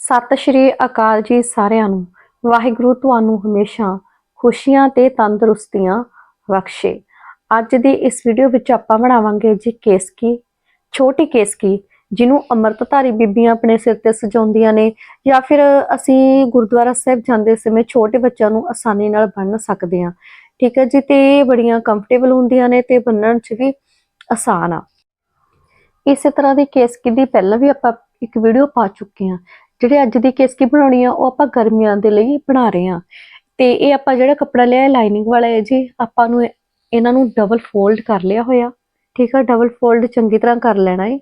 ਸਤਿ ਸ਼੍ਰੀ ਅਕਾਲ ਜੀ ਸਾਰਿਆਂ ਨੂੰ। ਵਾਹਿਗੁਰੂ ਤੁਹਾਨੂੰ ਹਮੇਸ਼ਾ ਖੁਸ਼ੀਆਂ ਤੇ ਤੰਦਰੁਸਤੀਆਂ ਬਖਸ਼ੇ। ਅੱਜ ਦੀ ਇਸ ਵੀਡੀਓ ਵਿੱਚ ਆਪਾਂ ਬਣਾਵਾਂਗੇ ਜੀ ਕੇਸਕੀ ਛੋਟੀ ਕੇਸਕੀ ਜਿਹਨੂੰ ਅੰਮ੍ਰਿਤਧਾਰੀ ਬੀਬੀਆਂ ਆਪਣੇ ਸਿਰ ਤੇ ਸਜਾਉਂਦੀਆਂ ਨੇ ਜਾਂ ਫਿਰ ਅਸੀਂ ਗੁਰਦੁਆਰਾ ਸਾਹਿਬ ਜਾਂਦੇ ਸਮੇਂ ਛੋਟੇ ਬੱਚਿਆਂ ਨੂੰ ਆਸਾਨੀ ਨਾਲ ਬੰਨ ਸਕਦੇ ਹਾਂ। ਠੀਕ ਹੈ ਜੀ, ਤੇ ਇਹ ਬੜੀਆਂ ਕੰਫਰਟੇਬਲ ਹੁੰਦੀਆਂ ਨੇ ਤੇ ਬੰਨਣ 'ਚ ਵੀ ਆਸਾਨ ਆ। ਇਸੇ ਤਰ੍ਹਾਂ ਦੀ ਕੇਸਕੀ ਦੀ ਪਹਿਲਾਂ ਵੀ ਆਪਾਂ ਇੱਕ ਵੀਡੀਓ ਪਾ ਚੁੱਕੇ ਹਾਂ। ਜਿਹੜੇ ਅੱਜ ਦੀ ਕੇਸਕੀ ਬਣਾਉਣੀ ਆ, ਉਹ ਆਪਾਂ ਗਰਮੀਆਂ ਦੇ ਲਈ ਬਣਾ ਰਹੇ ਹਾਂ ਤੇ ਇਹ ਆਪਾਂ ਜਿਹੜਾ ਕੱਪੜਾ ਲਿਆ ਲਾਈਨਿੰਗ ਵਾਲਾ ਹੈ ਜੀ, ਆਪਾਂ ਨੂੰ ਇਹਨਾਂ ਨੂੰ ਡਬਲ ਫੋਲਡ ਕਰ ਲਿਆ ਹੋਇਆ। ਠੀਕ ਆ ਡਬਲ ਫੋਲਡ ਚੰਗੀ ਤਰ੍ਹਾਂ ਕਰ ਲੈਣਾ ਹੈ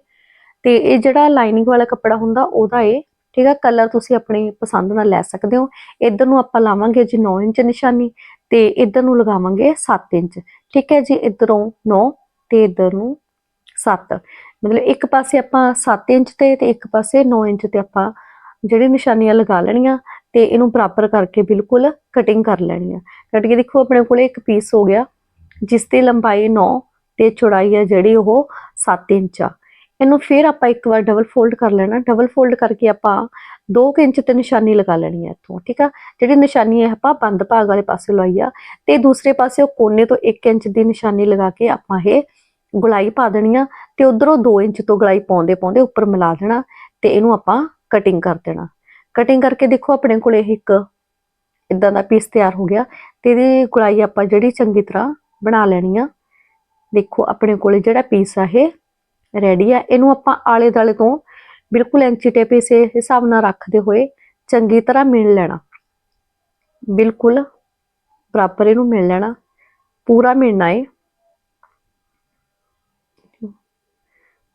ਤੇ ਇਹ ਜਿਹੜਾ ਲਾਈਨਿੰਗ ਵਾਲਾ ਕੱਪੜਾ ਹੁੰਦਾ, ਉਹਦਾ ਇਹ, ਠੀਕ ਆ ਕਲਰ ਤੁਸੀਂ ਆਪਣੀ ਪਸੰਦ ਨਾਲ ਲੈ ਸਕਦੇ ਹੋ। ਇਧਰ ਨੂੰ ਆਪਾਂ ਲਾਵਾਂਗੇ ਜੀ 9 ਇੰਚ ਨਿਸ਼ਾਨੀ ਤੇ ਇਧਰ ਨੂੰ ਲਗਾਵਾਂਗੇ 7 ਇੰਚ। ਠੀਕ ਹੈ ਜੀ, ਇਧਰੋਂ 9 ਤੇ ਇਧਰ ਨੂੰ 7 ਮਤਲਬ ਇੱਕ ਪਾਸੇ ਆਪਾਂ 7 ਇੰਚ ਤੇ ਤੇ ਇੱਕ ਪਾਸੇ 9 ਇੰਚ ਤੇ ਆਪਾਂ ਜਿਹੜੀ ਨਿਸ਼ਾਨੀਆਂ ਲਗਾ ਲੈਣੀਆਂ ਤੇ ਇਹਨੂੰ ਬਰਾਬਰ ਕਰਕੇ ਬਿਲਕੁਲ ਕਟਿੰਗ ਕਰ ਲੈਣੀ ਆ ਕੱਟ ਕੇ ਦੇਖੋ ਆਪਣੇ ਕੋਲੇ ਇੱਕ ਪੀਸ ਹੋ ਗਿਆ, ਜਿਸ ਦੀ ਲੰਬਾਈ 9 ਤੇ ਚੌੜਾਈ ਹੈ ਜਿਹੜੀ ਉਹ 7 ਇੰਚ ਆ। ਇਹਨੂੰ ਫਿਰ ਆਪਾਂ ਇੱਕ ਵਾਰ ਡਬਲ ਫੋਲਡ ਕਰ ਲੈਣਾ। ਡਬਲ ਫੋਲਡ ਕਰਕੇ ਆਪਾਂ 2 ਇੰਚ ਤੇ ਨਿਸ਼ਾਨੀ ਲਗਾ ਲੈਣੀ ਹੈ ਇੱਥੋਂ, ਠੀਕ ਆ? ਜਿਹੜੀ ਨਿਸ਼ਾਨੀ ਹੈ ਆਪਾਂ ਬੰਦ ਭਾਗ ਵਾਲੇ ਪਾਸੇ ਲਾਈ ਆ ਤੇ ਦੂਸਰੇ ਪਾਸੇ ਉਹ ਕੋਨੇ ਤੋਂ 1 ਇੰਚ ਦੀ ਨਿਸ਼ਾਨੀ ਲਗਾ ਕੇ ਆਪਾਂ ਇਹ ਗੁਲਾਈ ਪਾ ਦੇਣੀ ਆ ਤੇ ਉਧਰੋਂ 2 ਇੰਚ ਤੋਂ ਗੁਲਾਈ ਪਾਉਂਦੇ ਪਾਉਂਦੇ ਉੱਪਰ ਮਿਲਾ ਦੇਣਾ ਤੇ ਇਹਨੂੰ ਆਪਾਂ ਕਟਿੰਗ ਕਰ ਦੇਣਾ। ਕਟਿੰਗ ਕਰਕੇ ਦੇਖੋ ਆਪਣੇ ਕੋਲ ਇਹ ਇੱਕ ਇਦਾਂ ਦਾ ਪੀਸ ਤਿਆਰ ਹੋ ਗਿਆ ਤੇ ਇਹਦੀ ਗੁਲਾਈ ਆਪਾਂ ਜਿਹੜੀ ਚੰਗੀ ਤਰ੍ਹਾਂ ਬਣਾ ਲੈਣੀ ਆ। ਦੇਖੋ ਆਪਣੇ ਕੋਲੇ ਜਿਹੜਾ ਪੀਸ ਆ ਇਹ ਰੈਡੀ ਆ। ਇਹਨੂੰ ਆਪਾਂ ਆਲੇ ਦਾਲੇ ਤੋਂ ਬਿਲਕੁਲ ਇੰਚੀ ਟੇਪ ਇਸੇ ਹਿਸਾਬ ਨਾਲ ਰੱਖਦੇ ਹੋਏ ਚੰਗੀ ਤਰ੍ਹਾਂ ਮਿਣ ਲੈਣਾ। ਬਿਲਕੁਲ ਬਰਾਬਰ ਇਹਨੂੰ ਮਿਣ ਲੈਣਾ। ਪੂਰਾ ਮਿਣਨਾ ਹੈ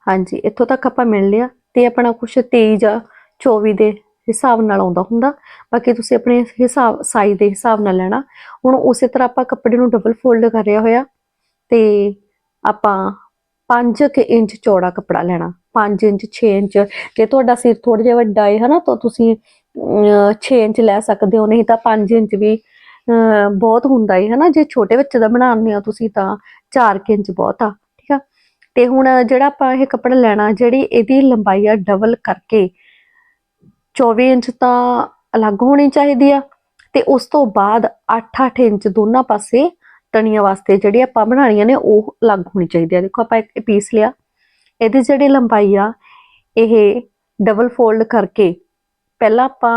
ਹਾਂਜੀ, ਇੱਥੋਂ ਤੱਕ ਆਪਾਂ ਮਿਲ ਲਿਆ ਤੇ ਆਪਣਾ ਕੁਛ ਤੇਜ਼ ਆ 24 ਦੇ ਹਿਸਾਬ ਨਾਲ ਆਉਂਦਾ ਹੁੰਦਾ। ਬਾਕੀ ਤੁਸੀਂ ਆਪਣੇ ਹਿਸਾਬ ਸਾਈਜ਼ ਦੇ ਹਿਸਾਬ ਨਾਲ ਲੈਣਾ। ਹੁਣ ਉਸੇ ਤਰ੍ਹਾਂ ਆਪਾਂ ਕੱਪੜੇ ਨੂੰ ਡਬਲ ਫੋਲਡ ਕਰਿਆ ਹੋਇਆ ਤੇ ਆਪਾਂ 5 ਇੰਚ ਚੌੜਾ ਕੱਪੜਾ ਲੈਣਾ। 5 ਇੰਚ 6 ਇੰਚ। ਜੇ ਤੁਹਾਡਾ ਸਿਰ ਥੋੜਾ ਜਿਹਾ ਵੱਡਾ ਹੈ ਹਨਾ ਤਾਂ ਤੁਸੀਂ 6 ਇੰਚ ਲੈ ਸਕਦੇ ਹੋ। ਨਹੀਂ ਤਾਂ 5 ਇੰਚ ਵੀ ਅਹ, ਬਹੁਤ ਹੁੰਦਾ ਹੈ ਹਨਾ। ਜੇ ਛੋਟੇ ਬੱਚੇ ਦਾ ਬਣਾਉਂਦੇ ਹੋ ਤੁਸੀਂ ਤਾਂ 4 ਇੰਚ ਬਹੁਤ ਆ ਠੀਕ ਆ। ਤੇ ਹੁਣ ਜਿਹੜਾ ਆਪਾਂ ਇਹ ਕੱਪੜਾ ਲੈਣਾ ਜਿਹੜੀ ਇਹਦੀ ਲੰਬਾਈ ਆ ਡਬਲ ਕਰਕੇ 24 ਇੰਚ ਤਾਂ ਅਲੱਗ ਹੋਣੀ ਚਾਹੀਦੀ ਆ ਤੇ ਉਸ ਤੋਂ ਬਾਅਦ 8-8 ਇੰਚ ਦੋਨਾਂ ਪਾਸੇ ਤਣੀਆਂ ਵਾਸਤੇ ਜਿਹੜੀ ਆਪਾਂ ਬਣਾਉਣੀਆਂ ਨੇ ਉਹ ਅਲੱਗ ਹੋਣੀ ਚਾਹੀਦੀ ਆ। ਦੇਖੋ, ਆਪਾਂ ਇੱਕ ਪੀਸ ਲਿਆ। ਇਹਦੀ ਜਿਹੜੀ ਲੰਬਾਈ ਆ, ਇਹ ਡਬਲ ਫੋਲਡ ਕਰਕੇ ਪਹਿਲਾਂ ਆਪਾਂ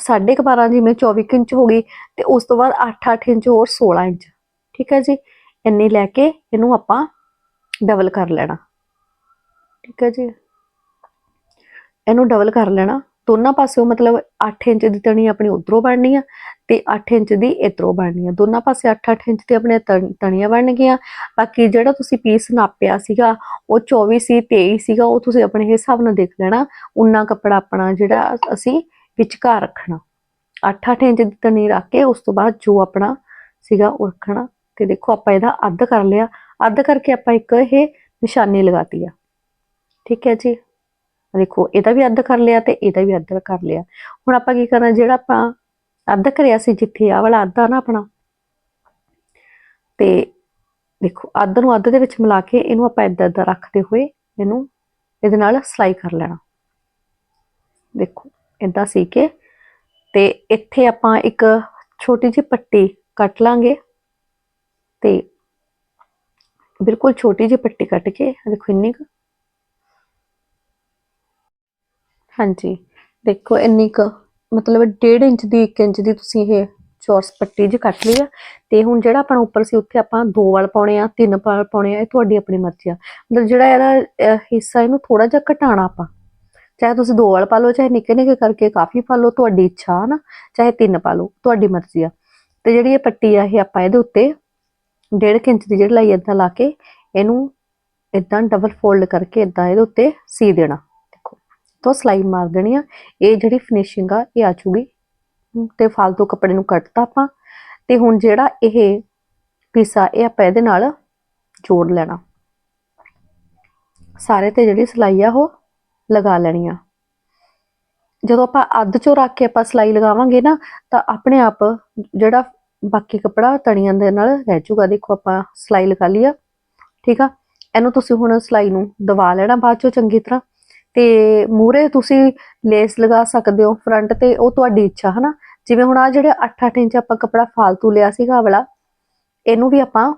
12.5 ਜਿਵੇਂ 24 ਕੁ ਇੰਚ ਹੋ ਗਈ ਤੇ ਉਸ ਤੋਂ ਬਾਅਦ 8-8 ਇੰਚ ਹੋਰ 16 ਇੰਚ, ਠੀਕ ਹੈ ਜੀ? ਇੰਨੀ ਲੈ ਕੇ ਇਹਨੂੰ ਆਪਾਂ ਡਬਲ ਕਰ ਲੈਣਾ, ਠੀਕ ਹੈ ਜੀ? ਇਹਨੂੰ ਡਬਲ ਕਰ ਲੈਣਾ। ਦੋਨਾਂ ਪਾਸਿਓਂ ਮਤਲਬ 8 ਇੰਚ ਦੀ ਤਣੀ ਆਪਣੀ ਉਧਰੋਂ ਬਣਨੀ ਆ ਤੇ 8 ਇੰਚ ਦੀ ਇਧਰੋਂ ਬਣਨੀ ਆ। ਦੋਨਾਂ ਪਾਸੇ 8-8 ਇੰਚ ਤੇ ਆਪਣੇ ਤਣੀਆਂ ਬਣ ਗਈਆਂ। ਬਾਕੀ ਜਿਹੜਾ ਤੁਸੀਂ ਪੀਸ ਨਾਪਿਆ ਸੀਗਾ, ਉਹ 24 ਸੀ 23 ਸੀਗਾ, ਉਹ ਤੁਸੀਂ ਆਪਣੇ ਹਿਸਾਬ ਨਾਲ ਦੇਖ ਲੈਣਾ। ਉਨਾ ਕੱਪੜਾ ਆਪਣਾ ਜਿਹੜਾ ਅਸੀਂ ਵਿਚਕਾਰ ਰੱਖਣਾ। 8-8 ਇੰਚ ਦੀ ਤਣੀ ਰੱਖ ਕੇ ਉਸ ਤੋਂ ਬਾਅਦ ਜੋ ਆਪਣਾ ਸੀਗਾ ਉਹ ਰੱਖਣਾ। ਤੇ ਦੇਖੋ ਆਪਾਂ ਇਹਦਾ ਅੱਧ ਕਰ ਲਿਆ। ਅੱਧ ਕਰਕੇ ਆਪਾਂ ਇੱਕ ਇਹ ਨਿਸ਼ਾਨੀ ਲਗਾਤੀ ਆ। ਠੀਕ ਹੈ ਜੀ? ਦੇਖੋ, ਇਹਦਾ ਵੀ ਅੱਧ ਕਰ ਲਿਆ ਤੇ ਇਹਦਾ ਵੀ ਅੱਧ ਕਰ ਲਿਆ। ਹੁਣ ਆਪਾਂ ਕੀ ਕਰਨਾ, ਜਿਹੜਾ ਆਪਾਂ ਅੱਧ ਕਰਿਆ ਸੀ, ਜਿੱਥੇ ਆ ਵਾਲਾ ਅੱਧਾ ਨਾ ਆਪਣਾ, ਤੇ ਦੇਖੋ, ਅੱਧ ਨੂੰ ਅੱਧ ਦੇ ਵਿੱਚ ਮਿਲਾ ਕੇ ਇਹਨੂੰ ਆਪਾਂ ਏਦਾਂ ਏਦਾਂ ਰੱਖਦੇ ਹੋਏ ਇਹਨੂੰ ਇਹਦੇ ਨਾਲ ਸਲਾਈ ਕਰ ਲੈਣਾ। ਦੇਖੋ, ਏਦਾਂ ਸੀ ਕੇ ਤੇ ਇੱਥੇ ਆਪਾਂ ਇੱਕ ਛੋਟੀ ਜਿਹੀ ਪੱਟੀ ਕੱਟ ਲਾਂਗੇ ਤੇ ਬਿਲਕੁਲ ਛੋਟੀ ਜਿਹੀ ਪੱਟੀ ਕੱਟ ਕੇ, ਦੇਖੋ ਇੰਨੀ ਕੁ ਹਾਂਜੀ। ਦੇਖੋ, ਇੰਨੀ ਕੁ ਮਤਲਬ 1.5 ਇੰਚ ਦੀ 1 ਇੰਚ ਦੀ ਤੁਸੀਂ ਇਹ ਚੌਰਸ ਪੱਟੀ ਜਿਹੀ ਕੱਟ ਲਈ ਆ, ਤੇ ਹੁਣ ਜਿਹੜਾ ਆਪਣਾ ਉੱਪਰ ਸੀ, ਉੱਥੇ ਆਪਾਂ ਦੋ ਵਾਲ ਪਾਉਣੇ ਆ, ਤਿੰਨ ਵਾਲ ਪਾਉਣੇ ਆ, ਇਹ ਤੁਹਾਡੀ ਆਪਣੀ ਮਰਜ਼ੀ ਆ। ਮਤਲਬ ਜਿਹੜਾ ਇਹਦਾ ਹਿੱਸਾ ਇਹਨੂੰ ਥੋੜਾ ਜਿਹਾ ਘਟਾਣਾ ਆਪਾਂ। ਚਾਹੇ ਤੁਸੀਂ ਦੋ ਵਾਲ ਪਾ ਲਓ, ਚਾਹੇ ਨਿੱਕੇ ਨਿੱਕੇ ਕਰਕੇ ਕਾਫੀ ਪਾ ਲਓ, ਤੁਹਾਡੀ ਇੱਛਾ ਆ ਨਾ, ਚਾਹੇ ਤਿੰਨ ਪਾ ਲਓ, ਤੁਹਾਡੀ ਮਰਜ਼ੀ ਆ। ਤੇ ਜਿਹੜੀ ਇਹ ਪੱਟੀ ਆ, ਇਹ ਆਪਾਂ ਇਹਦੇ ਉੱਤੇ 1.5 ਇੰਚ ਦੀ ਜਿਹੜੀ ਲਾਈ ਏਦਾਂ ਲਾ ਕੇ, ਇਹਨੂੰ ਇਦਾਂ ਡਬਲ ਫੋਲਡ ਕਰਕੇ ਇਦਾਂ ਇਹਦੇ ਉੱਤੇ ਸੀ ਦੇਣਾ। ਤੋਂ ਸਲਾਈ ਮਾਰ ਦੇਣੀ ਆ। ਇਹ ਜਿਹੜੀ ਫਿਨਿਸ਼ਿੰਗ ਆ, ਇਹ ਆ ਚੂਗੀ ਤੇ ਫਾਲਤੂ ਕੱਪੜੇ ਨੂੰ ਕੱਟਤਾ ਆਪਾਂ। ਤੇ ਹੁਣ ਜਿਹੜਾ ਇਹ ਪੀਸਾ ਇਹ ਆਪਾਂ ਇਹਦੇ ਨਾਲ ਜੋੜ ਲੈਣਾ। ਸਾਰੇ ਤੇ ਜਿਹੜੀ ਸਲਾਈ ਆ, ਉਹ ਲਗਾ ਲੈਣੀ ਆ। ਜਦੋਂ ਆਪਾਂ ਅੱਧ ਚੋਂ ਰੱਖ ਕੇ ਆਪਾਂ ਸਲਾਈ ਲਗਾਵਾਂਗੇ ਨਾ, ਤਾਂ ਆਪਣੇ ਆਪ ਜਿਹੜਾ ਬਾਕੀ ਕੱਪੜਾ ਤਣੀਆਂ ਦੇ ਨਾਲ ਰਹਿ ਜਾਊਗਾ ਦੇਖੋ, ਆਪਾਂ ਸਲਾਈ ਲਗਾ ਲਈ ਆ। ਠੀਕ ਆ? ਇਹਨੂੰ ਤੁਸੀਂ ਹੁਣ ਸਲਾਈ ਨੂੰ ਦਬਾ ਲੈਣਾ ਬਾਅਦ ਚੋਂ ਚੰਗੀ ਤਰ੍ਹਾਂ। ਤੇ ਮੂਰੇ ਤੁਸੀਂ ਲੇਸ ਲਗਾ ਸਕਦੇ ਹੋ ਫਰੰਟ ਤੇ, ਉਹ ਤੁਹਾਡੀ ਇੱਛਾ, ਹਨਾ? ਜਿਵੇਂ ਹੁਣ ਆ ਜਿਹੜੇ 8-8 ਇੰਚ ਆਪਾਂ ਕੱਪੜਾ ਫਾਲਤੂ ਲਿਆ ਸੀਗਾ ਵਾਲਾ, ਇਹਨੂੰ ਵੀ ਆਪਾਂ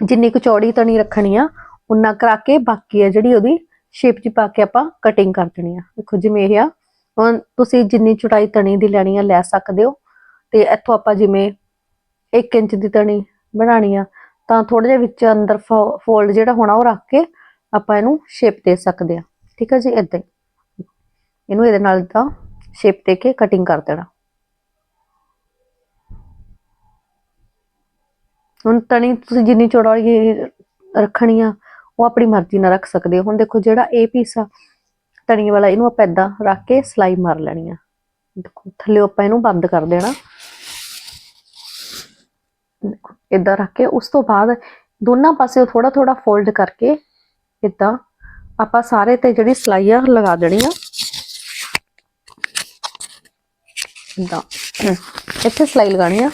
ਜਿੰਨੀ ਕੁ ਚੌੜੀ ਤਣੀ ਰੱਖਣੀ ਆ, ਉਨਾ ਕਰਾ ਕੇ ਬਾਕੀ ਆ ਜਿਹੜੀ ਉਹਦੀ ਸ਼ੇਪ 'ਚ ਪਾ ਕੇ ਆਪਾਂ ਕਟਿੰਗ ਕਰ ਦੇਣੀ ਆ। ਦੇਖੋ ਜਿਵੇਂ ਇਹ ਆ, ਹੁਣ ਤੁਸੀਂ ਜਿੰਨੀ ਚੌੜਾਈ ਤਣੀ ਦੀ ਲੈਣੀ ਆ ਲੈ ਸਕਦੇ ਹੋ। ਤੇ ਇੱਥੋਂ ਆਪਾਂ ਜਿਵੇਂ 1 ਇੰਚ ਦੀ ਤਣੀ ਬਣਾਣੀ ਆ, ਤਾਂ ਥੋੜਾ ਜਿਹਾ ਵਿੱਚ ਅੰਦਰ ਫੋਲਡ ਜਿਹੜਾ ਹੋਣਾ ਉਹ ਰੱਖ ਕੇ ਆਪਾਂ ਇਹਨੂੰ ਸ਼ੇਪ ਦੇ ਸਕਦੇ ਆ ਠੀਕ ਹੈ ਜੀ ਇਦਾਂ ਇਹਨੂੰ ਇਹਦੇ ਨਾਲ ਤਾਂ ਸ਼ੇਪ ਦੇ ਕੇ ਕਟਿੰਗ ਕਰ ਦੇਣਾ। ਹੁਣ ਤਣੀ ਤੁਸੀਂ ਜਿੰਨੀ ਚੌੜਾਈ ਰੱਖਣੀ ਆ, ਉਹ ਆਪਣੀ ਮਰਜ਼ੀ ਨਾਲ ਰੱਖ ਸਕਦੇ ਹੋ। ਹੁਣ ਦੇਖੋ ਜਿਹੜਾ ਇਹ ਪੀਸ ਆ ਤਣੀ ਵਾਲਾ, ਇਹਨੂੰ ਆਪਾਂ ਏਦਾਂ ਰੱਖ ਕੇ ਸਲਾਈ ਮਾਰ ਲੈਣੀ ਆ। ਦੇਖੋ, ਥੱਲੇ ਆਪਾਂ ਇਹਨੂੰ ਬੰਦ ਕਰ ਦੇਣਾ। ਦੇਖੋ, ਏਦਾਂ ਰੱਖ ਕੇ ਉਸ ਤੋਂ ਬਾਅਦ ਦੋਨਾਂ ਪਾਸੇ ਥੋੜਾ ਥੋੜਾ ਫੋਲਡ ਕਰਕੇ ਏਦਾਂ ਆਪਾਂ ਸਾਰੇ ਤੇ ਜਿਹੜੀ ਸਲਾਈ ਆ ਲਗਾ ਦੇਣੀ ਆ। ਏਦਾਂ। ਇੱਥੇ ਸਲਾਈ ਲਗਾਣੀ ਆ।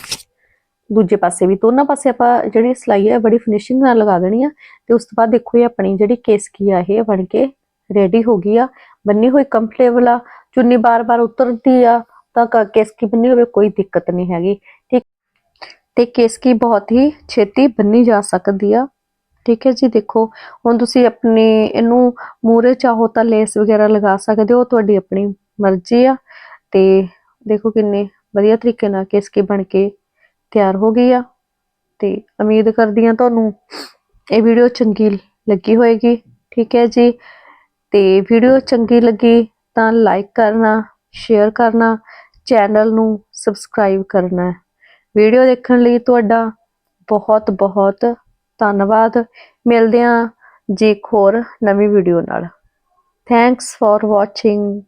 ਦੂਜੇ ਪਾਸੇ ਵੀ। ਦੋਨਾਂ ਪਾਸੇ ਆਪਾਂ ਜਿਹੜੀ ਸਲਾਈ ਹੈ ਬੜੀ ਫਿਨਿਸ਼ਿੰਗ ਨਾਲ ਲਗਾ ਦੇਣੀ ਆ। ਤੇ ਉਸ ਤੋਂ ਬਾਅਦ ਦੇਖੋ ਇਹ ਆਪਣੀ ਜਿਹੜੀ ਕੇਸਕੀ ਆ, ਇਹ ਬਣ ਕੇ ਰੈਡੀ ਹੋ ਗਈ ਆ। ਬੰਨੀ ਹੋਈ ਕੰਫਰਟੇਬਲ ਆ। ਚੁੰਨੀ ਬਾਰ-ਬਾਰ ਉਤਰਦੀ ਆ। ਤਾਂ ਕੇਸਕੀ ਬੰਨੀ ਹੋਵੇ, ਕੋਈ ਦਿੱਕਤ ਨਹੀਂ ਹੈਗੀ। ਠੀਕ ਤੇ ਕੇਸਕੀ ਬਹੁਤ ਹੀ ਛੇਤੀ ਬੰਨੀ ਜਾ ਸਕਦੀ ਆ। ਠੀਕ ਹੈ ਜੀ, ਦੇਖੋ, ਹੁਣ ਤੁਸੀਂ ਆਪਣੇ ਇਹਨੂੰ ਮੂਰੇ ਚਾਹੋ ਤਾਂ ਲੇਸ ਵਗੈਰਾ ਲਗਾ ਸਕਦੇ ਹੋ ਤੁਹਾਡੀ ਆਪਣੀ ਮਰਜ਼ੀ ਆ। ਤੇ ਦੇਖੋ ਕਿੰਨੇ ਵਧੀਆ ਤਰੀਕੇ ਨਾਲ ਕੇਸਕੀ ਬਣ ਕੇ ਤਿਆਰ ਹੋ ਗਈ ਆ। ਤੇ ਉਮੀਦ ਕਰਦੀ ਆ ਤੁਹਾਨੂੰ ਇਹ ਵੀਡੀਓ ਚੰਗੀ ਲੱਗੀ ਹੋਏਗੀ, ਠੀਕ ਹੈ ਜੀ। ਤੇ ਵੀਡੀਓ ਚੰਗੀ ਲੱਗੀ ਤਾਂ ਲਾਈਕ ਕਰਨਾ, ਸ਼ੇਅਰ ਕਰਨਾ, ਚੈਨਲ ਨੂੰ ਸਬਸਕ੍ਰਾਈਬ ਕਰਨਾ। ਵੀਡੀਓ ਦੇਖਣ ਲਈ ਤੁਹਾਡਾ ਬਹੁਤ ਬਹੁਤ ਧੰਨਵਾਦ। ਮਿਲਦੇ ਹਾਂ ਜੀ ਇੱਕ ਹੋਰ ਨਵੀਂ ਵੀਡੀਓ ਨਾਲ। Thanks for watching